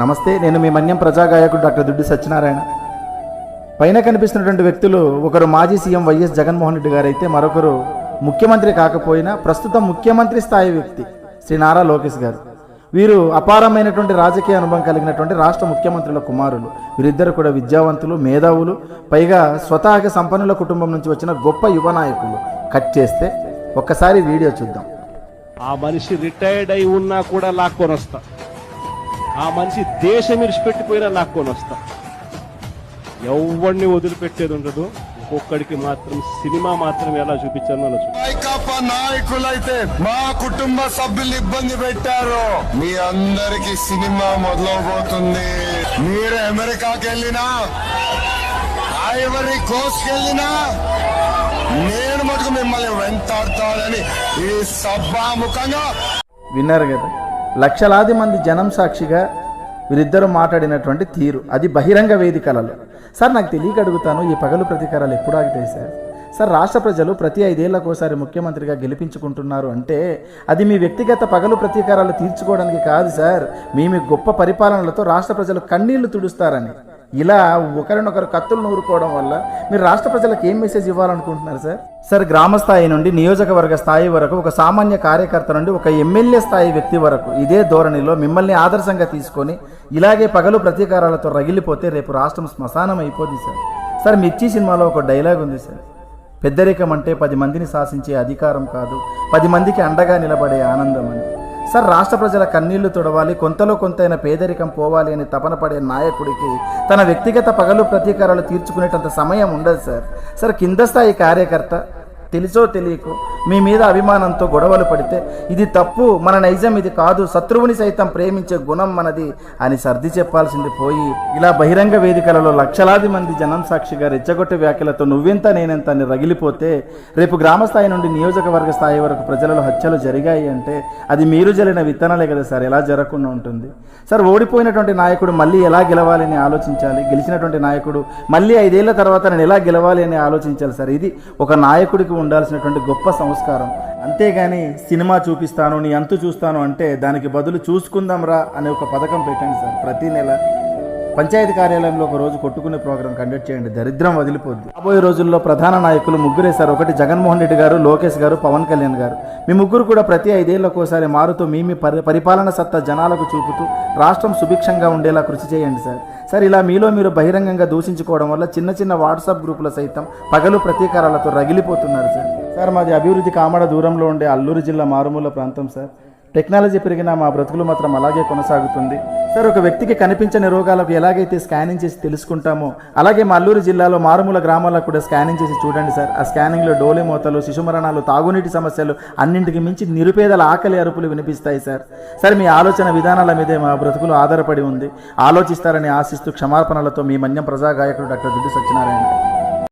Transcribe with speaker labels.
Speaker 1: నమస్తే నేను మీ మన్యం ప్రజాగాయకుడు డాక్టర్ దుడ్డి సత్యనారాయణ. పైన కనిపిస్తున్నటువంటి వ్యక్తులు ఒకరు మాజీ సీఎం వైఎస్ జగన్మోహన్ రెడ్డి గారైతే మరొకరు ముఖ్యమంత్రి కాకపోయినా ప్రస్తుతం ముఖ్యమంత్రి స్థాయి వ్యక్తి శ్రీ నారా లోకేష్ గారు. వీరు అపారమైనటువంటి రాజకీయ అనుభవం కలిగినటువంటి రాష్ట్ర ముఖ్యమంత్రుల కుమారులు. వీరిద్దరు కూడా విద్యావంతులు మేధావులు పైగా స్వతహాగా సంపన్నుల కుటుంబం నుంచి వచ్చిన గొప్ప యువ నాయకులు. కట్ చేస్తే ఒక్కసారి వీడియో చూద్దాం.
Speaker 2: ఆ మనిషి రిటైర్డ్ అయి ఉన్నా కూడా లాక్కొని వస్తా. ఆ మనిషి దేశం ఇడిచిపెట్టిపోయినా లాక్కొని వస్తా ఎవరిని వదిలిపెట్టేది ఉండదు. ఒక్కొక్కడికి మాత్రం సినిమా మాత్రం ఎలా చూపించానో అలా చూపి
Speaker 3: వైకాపా నాయకులైతే మా కుటుంబ సభ్యులు ఇబ్బంది పెట్టారు. మీ అందరికి సినిమా మొదలవబోతుంది. మీరు అమెరికాకి వెళ్ళినా ఐవరీ కోస్ట్ వెళ్ళినా నేను మటుకు మిమ్మల్ని వెంటాడతానని ఈ సభాముఖంగా
Speaker 1: విన్నారు కదా. లక్షలాది మంది జనం సాక్షిగా వీరిద్దరూ మాట్లాడినటువంటి తీరు. అది బహిరంగ వేదికలలో. సార్ నాకు తెలియక అడుగుతాను ఈ పగలు ప్రతీకారాలు ఎప్పుడు ఆగుతాయి సార్? సార్ రాష్ట్ర ప్రజలు ప్రతి ఐదేళ్ళకోసారి ముఖ్యమంత్రిగా గెలిపించుకుంటున్నారు అంటే అది మీ వ్యక్తిగత పగలు ప్రతీకారాలు తీర్చుకోవడానికి కాదు సార్. మీ మీ గొప్ప పరిపాలనలతో రాష్ట్ర ప్రజలు కన్నీళ్ళు తుడుస్తారని. ఇలా ఒకరినొకరు కత్తులు నూరుకోవడం వల్ల మీరు రాష్ట్ర ప్రజలకు ఏం మెసేజ్ ఇవ్వాలనుకుంటున్నారు సార్ సార్ గ్రామ స్థాయి నుండి నియోజకవర్గ స్థాయి వరకు ఒక సామాన్య కార్యకర్త నుండి ఒక ఎమ్మెల్యే స్థాయి వ్యక్తి వరకు ఇదే ధోరణిలో మిమ్మల్ని ఆదర్శంగా తీసుకొని ఇలాగే పగలు ప్రతీకారాలతో రగిలిపోతే రేపు రాష్ట్రం శ్మశానం అయిపోద్ది సార్ సార్ మిర్చి సినిమాలో ఒక డైలాగ్ ఉంది సార్ పెద్దరికం అంటే పది మందిని శాసించే అధికారం కాదు పది మందికి అండగా నిలబడే ఆనందం అని. సార్ రాష్ట్ర ప్రజల కన్నీళ్ళు తుడవాలి కొంతలో కొంతైన పేదరికం పోవాలి అని తపన పడే నాయకుడికి తన వ్యక్తిగత పగలు ప్రతీకారాలు తీర్చుకునేటంత సమయం ఉండదు సార్. సార్ కింద స్థాయి కార్యకర్త తెలుసో తెలియకో మీ మీద అభిమానంతో గొడవలు పడితే ఇది తప్పు మన నైజం ఇది కాదు శత్రువుని సైతం ప్రేమించే గుణం మనది అని సర్ది చెప్పాల్సింది పోయి ఇలా బహిరంగ వేదికలలో లక్షలాది మంది జనం సాక్షిగా రెచ్చగొట్టే వ్యాఖ్యలతో నువ్వెంత నేనెంత అని రగిలిపోతే రేపు గ్రామ స్థాయి నుండి నియోజకవర్గ స్థాయి వరకు ప్రజలలో హత్యలు జరిగాయి అంటే అది మీరు జల్లిన విత్తనాలే కదా సార్ ఎలా జరగకుండా ఉంటుంది? సార్ ఓడిపోయినటువంటి నాయకుడు మళ్ళీ ఎలా గెలవాలి అని ఆలోచించాలి? గెలిచినటువంటి నాయకుడు మళ్ళీ ఐదేళ్ళ తర్వాత నేను ఎలా గెలవాలి అని ఆలోచించాలి సార్? ఇది ఒక నాయకుడికి ఉండాల్సినటువంటి గొప్ప సంస్కారం అంతేగాని సినిమా చూపిస్తాను నీ అంతు చూస్తాను అంటే దానికి బదులు చూసుకుందాం రా అనే ఒక పథకం పెట్టండి సార్. ప్రతి నెల పంచాయతీ కార్యాలయంలో ఒక రోజు కొట్టుకునే ప్రోగ్రాం కండక్ట్ చేయండి. దరిద్రం వదిలిపోద్ది. రాబోయే రోజుల్లో ప్రధాన నాయకులు ముగ్గురే సార్. ఒకటి జగన్మోహన్ రెడ్డి గారు లోకేష్ గారు పవన్ కళ్యాణ్ గారు. మీ ముగ్గురు కూడా ప్రతి ఐదేళ్ళకు ఒకసారి మారుతూ మీ మీ పరి పరిపాలన సత్తా జనాలకు చూపుతూ రాష్ట్రం సుభిక్షంగా ఉండేలా కృషి చేయండి సార్. సార్ ఇలా మీలో మీరు బహిరంగంగా దూషించుకోవడం వల్ల చిన్న చిన్న వాట్సాప్ గ్రూపుల సైతం పగలు ప్రతీకారాలతో రగిలిపోతున్నారు సార్. సార్ మాది అభివృద్ధి కామడ దూరంలో ఉండే అల్లూరు జిల్లా మారుమూల ప్రాంతం సార్. టెక్నాలజీ పెరిగినా మా బ్రతుకులు మాత్రం అలాగే కొనసాగుతుంది. సార్ ఒక వ్యక్తికి కనిపించని రోగాలకు ఎలాగైతే స్కానింగ్ చేసి తెలుసుకుంటామో అలాగే మా అల్లూరు జిల్లాలో మారుమూల గ్రామాలకు కూడా స్కానింగ్ చేసి చూడండి సార్. ఆ స్కానింగ్లో డోలే మోతలు శిశుమరణాలు తాగునీటి సమస్యలు అన్నింటికి మించి నిరుపేదల ఆకలి అరుపులు వినిపిస్తాయి సార్. సార్ మీ ఆలోచన విధానాల మీదే మా బ్రతుకులు ఆధారపడి ఉంది. ఆలోచిస్తారని ఆశిస్తూ క్షమాపణలతో మీ మన్యం ప్రజాగాయకుడు డాక్టర్ దుడ్డు సత్యనారాయణ.